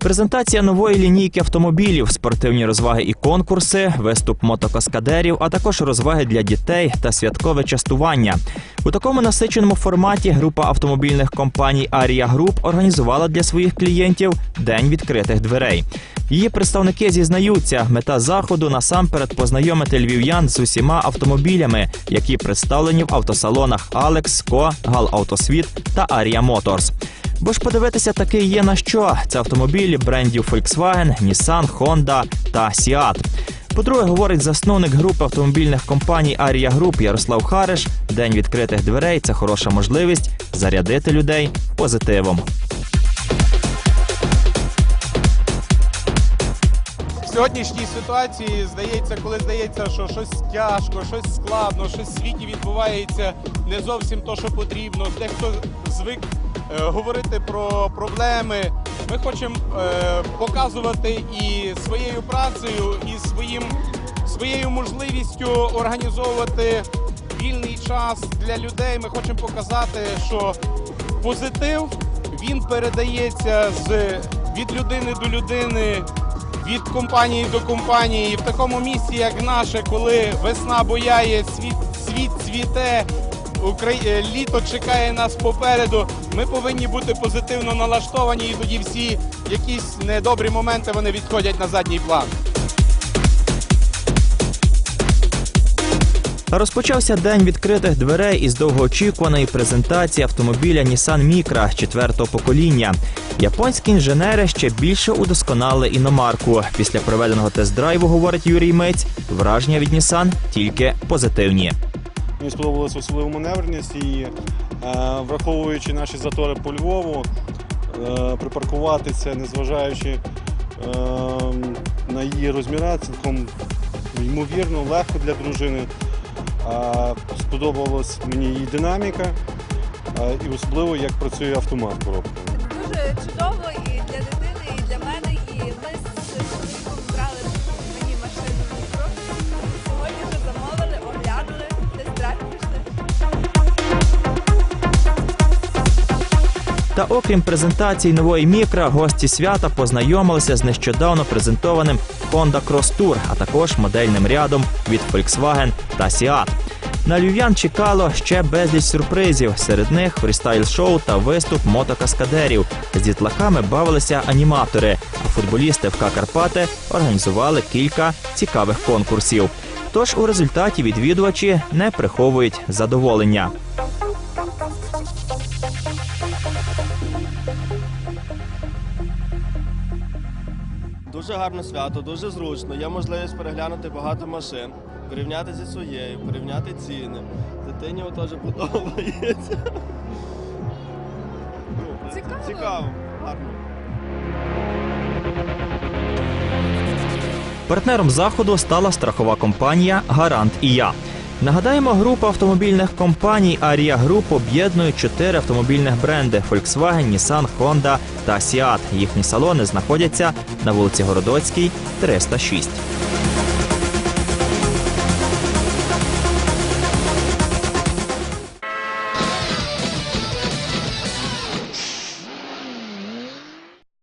Презентація нової лінійки автомобілів, спортивні розваги і конкурси, виступ мотокаскадерів, а також розваги для дітей та святкове частування. У такому насиченому форматі група автомобільних компаній Арія Груп організувала для своїх клієнтів день відкритих дверей. Її представники зізнаються, мета заходу насамперед познайомити львів'ян з усіма автомобілями, які представлені в автосалонах Алекс, Ко, Гал Автосвіт та Арія Моторс. Бо ж подивитися таки є на що. Це автомобілі брендів Volkswagen, Nissan, Honda та Seat. По-друге, говорить засновник групи автомобільних компаній Арія Груп Ярослав Хариш. День відкритих дверей це хороша можливість зарядити людей позитивом. В сьогоднішній ситуації здається, коли здається, що щось тяжко, щось складно, щось в світі відбувається не зовсім то, що потрібно. Дехто звик говорити про проблеми. Ми хочемо е, показувати і своєю працею, і своїм, своєю можливістю організовувати вільний час для людей. Ми хочемо показати, що позитив він передається з від людини до людини від компанії до компанії. В такому місці, як наше, коли весна бояє, світ, світ цвіте, Украї... е, літо чекає нас попереду. Ми повинні бути позитивно налаштовані, і тоді всі якісь недобрі моменти вони відходять на задній план. Розпочався день відкритих дверей із довгоочікуваної презентації автомобіля Nissan Micra четвертого покоління. Японські інженери ще більше удосконали іномарку. Після проведеного тест-драйву, говорить Юрій Мець, враження від Nissan тільки позитивні. Мені сподобалася особлива маневреність і враховуючи наші затори по Львову, е, припаркуватися, незважаючи е, на її розміра, цілком ймовірно, легко для дружини. Е, сподобалась мені її динаміка е, і особливо як працює автомат коробка. дуже чудово Та окрім презентації нової мікра, гості свята познайомилися з нещодавно презентованим Honda Cross Tour, а також модельним рядом від Volkswagen та Seat. На львів'ян чекало ще безліч сюрпризів. Серед них фрістайл-шоу та виступ мотокаскадерів. З дітлахами бавилися аніматори, а футболісти ФК Карпати організували кілька цікавих конкурсів. Тож у результаті відвідувачі не приховують задоволення. Дуже гарне свято, дуже зручно. Є можливість переглянути багато машин, порівняти зі своєю, порівняти ціни. Дитині теж подобається. Ну, Цікаво. Цікаво, гарно. Партнером заходу стала страхова компанія Гарант і я. Нагадаємо, група автомобільних компаній Арія Груп об'єднує чотири автомобільних бренди: Volkswagen, Nissan, Honda та Seat. Їхні салони знаходяться на вулиці Городоцькій, 306.